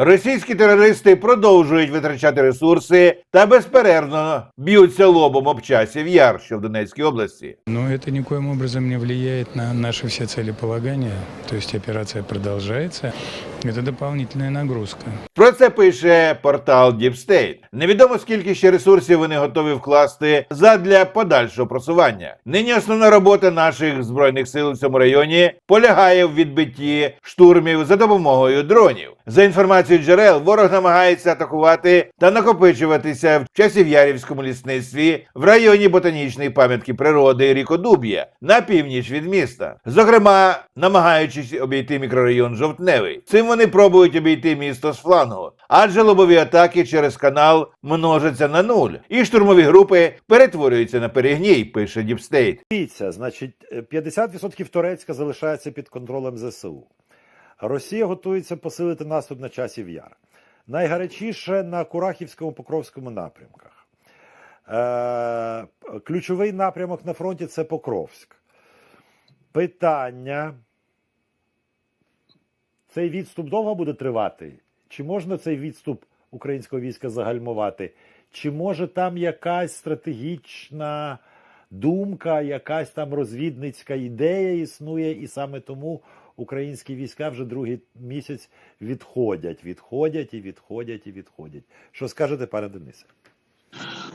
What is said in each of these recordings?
Російські терористи продовжують витрачати ресурси та безперервно б'ються лобом об часів яр, що в Донецькій області. Ну це никоим образом не впливає на наші всі цілі полагання. Тобто операція продолжается. Это дополнительная нагрузка. Про це пише портал Deep State. Невідомо скільки ще ресурсів вони готові вкласти задля подальшого просування. Нині основна робота наших збройних сил у цьому районі полягає в відбитті штурмів за допомогою дронів. За інформацією джерел, ворог намагається атакувати та накопичуватися в часів'ярівському лісництві в районі ботанічної пам'ятки природи Рікодуб'я на північ від міста. Зокрема, намагаючись обійти мікрорайон Жовтневий. Цим вони пробують обійти місто з флангу, адже лобові атаки через канал множаться на нуль, і штурмові групи перетворюються на перегній, пише Діпстейт. Дивіться, значить, е, 50% Турецька залишається під контролем ЗСУ. Росія готується посилити наступ на часів яр. Найгарячіше на Курахівському Покровському напрямках. Е, ключовий напрямок на фронті це Покровськ. Питання. Цей відступ довго буде тривати? Чи можна цей відступ українського війська загальмувати? Чи може там якась стратегічна думка, якась там розвідницька ідея існує, і саме тому українські війська вже другий місяць відходять, відходять і відходять і відходять. Що скажете, пане Денисе?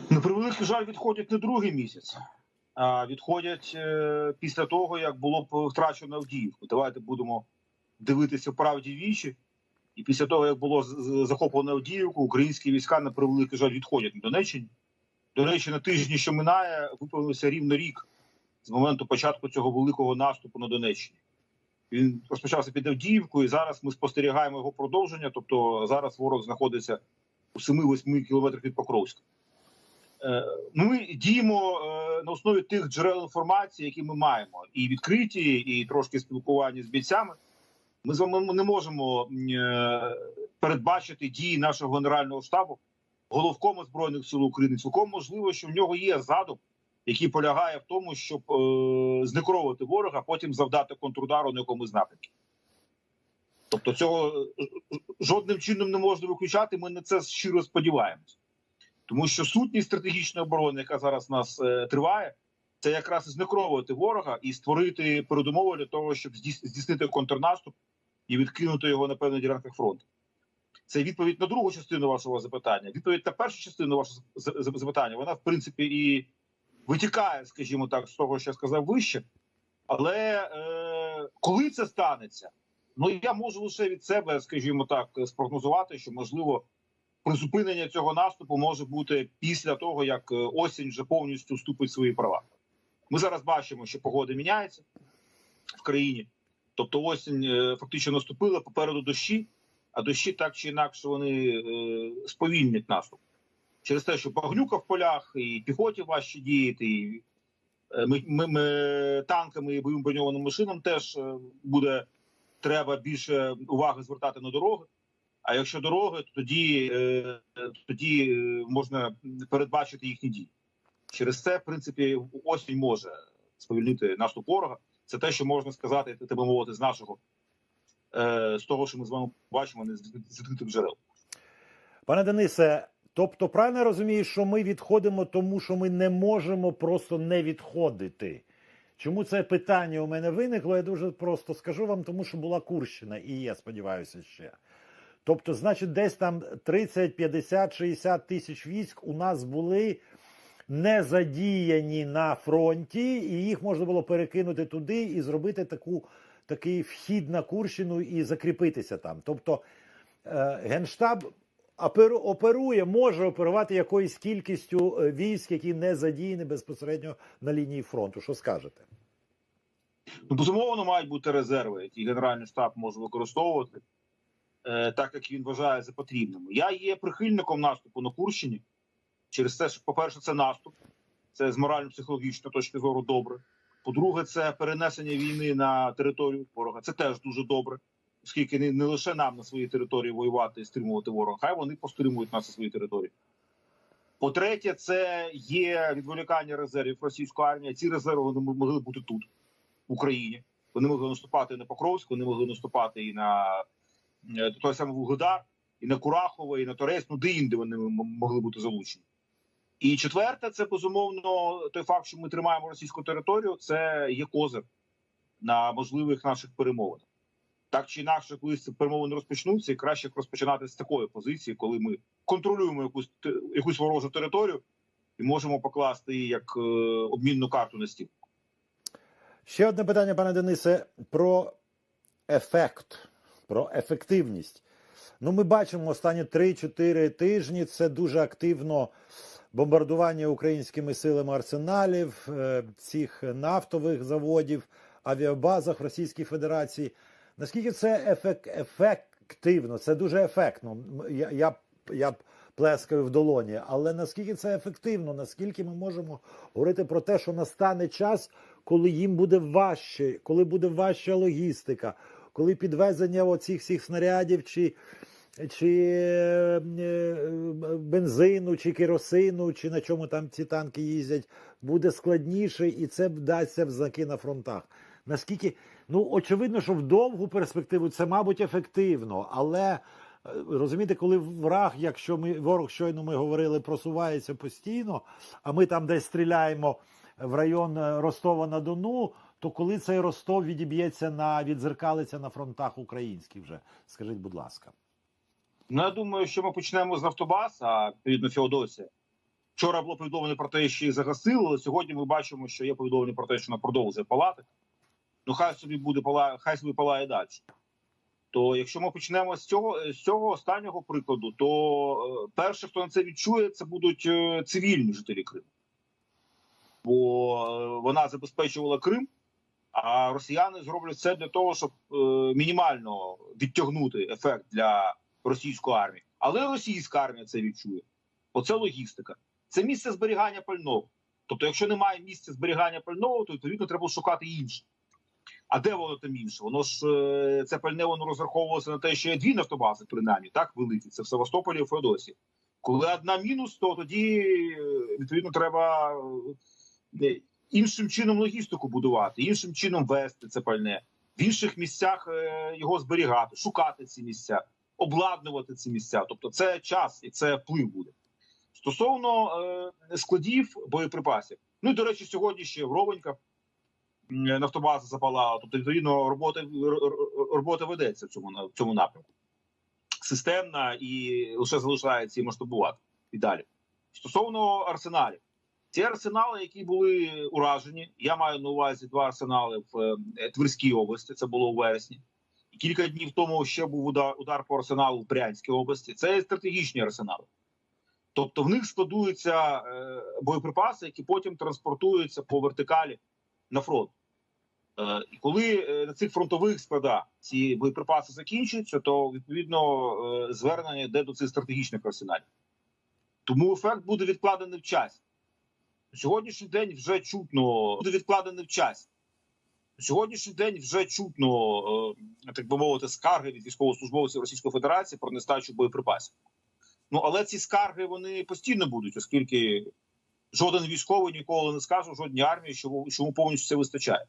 На превеликий жаль, відходять не другий місяць, а відходять е, після того, як було б втрачено Авдіївку. Давайте будемо дивитися правді вічі. І після того, як було захоплено Авдіївку, українські війська на превеликий жаль відходять на Донеччині. До речі, на тижні, що минає, виповнився рівно рік з моменту початку цього великого наступу на Донеччині. Він розпочався під Авдіївкою, і зараз ми спостерігаємо його продовження. Тобто зараз ворог знаходиться у 7-8 кілометрах від Покровська. Е, ну, Ми діємо е, на основі тих джерел інформації, які ми маємо, і відкриті, і трошки спілкування з бійцями. Ми з вами не можемо е, передбачити дії нашого генерального штабу, головкому збройних сил України. Цілком можливо, що в нього є задум, який полягає в тому, щоб е, знекровувати ворога, а потім завдати контрудару на якомусь напрямку. Тобто, цього е, жодним чином не можна виключати. Ми на це щиро сподіваємось. Тому що сутність стратегічної оборони, яка зараз нас е, триває, це якраз знекровувати ворога і створити передумови для того, щоб здійснити контрнаступ і відкинути його на певних ділянках фронту. Це відповідь на другу частину вашого запитання. Відповідь на першу частину вашого запитання, вона в принципі і витікає, скажімо так, з того, що я сказав вище. Але е, коли це станеться, ну я можу лише від себе, скажімо так, спрогнозувати, що можливо призупинення цього наступу може бути після того, як е, осінь вже повністю вступить в свої права. Ми зараз бачимо, що погода міняється в країні. Тобто осінь е, фактично наступила попереду дощі, а дощі так чи інакше вони е, сповільнять наступ. Через те, що багнюка в полях, і піхоті важче діяти, і е, ми, ми, ми танками і бойовим броньованим машинам теж буде треба більше уваги звертати на дороги. А якщо дороги, то тоді, тоді можна передбачити їхні дії. Через це, в принципі, осінь може сповільнити наступ ворога. Це те, що можна сказати, так би мовити, з нашого е, з того, що ми з вами бачимо, не з відкритих джерел. Пане Денисе, тобто правильно я розумію, що ми відходимо, тому що ми не можемо просто не відходити. Чому це питання у мене виникло? Я дуже просто скажу вам, тому що була Курщина, і є, сподіваюся, ще. Тобто, значить, десь там 30, 50, 60 тисяч військ у нас були не задіяні на фронті, і їх можна було перекинути туди і зробити таку, такий вхід на Курщину і закріпитися там. Тобто е, Генштаб оперує, може оперувати якоюсь кількістю е, військ, які не задіяні безпосередньо на лінії фронту. Що скажете? Ну, безумовно, мають бути резерви, які Генеральний штаб може використовувати, е, так як він вважає за потрібними. Я є прихильником наступу на Курщині через те, що, по-перше, це наступ, це з морально-психологічної точки зору добре. По-друге, це перенесення війни на територію ворога. Це теж дуже добре, оскільки не, не лише нам на своїй території воювати і стримувати ворога, хай вони постримують нас на своїй території. По-третє, це є відволікання резервів російської армії. Ці резерви вони могли бути тут, в Україні. Вони могли наступати на Покровськ, вони могли наступати і на е, той самий Вугледар, і на Курахове, і на Торез, ну де інде вони могли бути залучені. І четверте, це безумовно той факт, що ми тримаємо російську територію, це є козир на можливих наших перемовинах. Так чи інакше, коли перемовини розпочнуться, і краще розпочинати з такої позиції, коли ми контролюємо якусь якусь ворожу територію і можемо покласти її як е, обмінну карту на стіл. Ще одне питання, пане Денисе, про ефект, про ефективність. Ну, ми бачимо останні 3-4 тижні. Це дуже активно бомбардування українськими силами арсеналів, е, цих нафтових заводів, авіабазах Російської Федерації. Наскільки це ефек, ефективно? Це дуже ефектно. Я, я, я б плескаю в долоні, але наскільки це ефективно? Наскільки ми можемо говорити про те, що настане час, коли їм буде важче, коли буде важча логістика, коли підвезення оцих всіх снарядів чи, чи е, е, бензину, чи керосину, чи на чому там ці танки їздять, буде складніше, і це вдасться в знаки на фронтах. Наскільки, ну очевидно, що в довгу перспективу це, мабуть, ефективно, але е, розумієте, коли враг, якщо ми ворог щойно ми говорили, просувається постійно, а ми там десь стріляємо в район е, Ростова на Дону, то коли цей Ростов відіб'ється на відзеркалиться на фронтах українських вже, скажіть, будь ласка. Ну, я думаю, що ми почнемо з Нафтобаз, а відповідно Феодосія. Вчора було повідомлено про те, що їх загасили, але сьогодні ми бачимо, що є повідомлення про те, що вона продовжує палати. Ну, хай собі буде пала, хай собі палає далі. То якщо ми почнемо з цього з цього останнього прикладу, то е, перше, хто на це відчує, це будуть е, цивільні жителі Криму. Бо е, вона забезпечувала Крим, а росіяни зроблять все для того, щоб мінімально відтягнути ефект для російської армії. Але російська армія це відчує. Оце логістика. Це місце зберігання пального. Тобто, якщо немає місця зберігання пального, то відповідно треба шукати інше. А де воно там інше? Воно ж е, це пальне воно розраховувалося на те, що є дві нафтобази, принаймні, так великі. Це в Севастополі і в Феодосії. Коли одна мінус, то тоді е, відповідно треба е, іншим чином логістику будувати, іншим чином вести це пальне, в інших місцях його зберігати, шукати ці місця, обладнувати ці місця. Тобто, це час і це вплив буде. Стосовно е, складів боєприпасів. Ну і до речі, сьогодні ще м, нафтобаза запалала. Тобто, відповідно, робота, робота ведеться в цьому в цьому напрямку. Системна і лише залишається її масштабувати і далі. Стосовно арсеналів, ці арсенали, які були уражені, я маю на увазі два арсенали в е, Тверській області. Це було у вересні. Кілька днів тому ще був удар, удар по арсеналу в Брянській області. Це стратегічні арсенали. Тобто в них складуються е, боєприпаси, які потім транспортуються по вертикалі на фронт. Е, і коли е, на цих фронтових складах ці боєприпаси закінчуються, то відповідно е, звернення йде до цих стратегічних арсеналів. Тому ефект буде відкладений в часі. Сьогоднішній день вже чутно буде відкладений в часі. Сьогоднішній день вже чутно, е, так би мовити, скарги від військовослужбовців Російської Федерації про нестачу боєприпасів. Ну але ці скарги вони постійно будуть, оскільки жоден військовий ніколи не скаже жодній армії, що йому повністю це вистачає.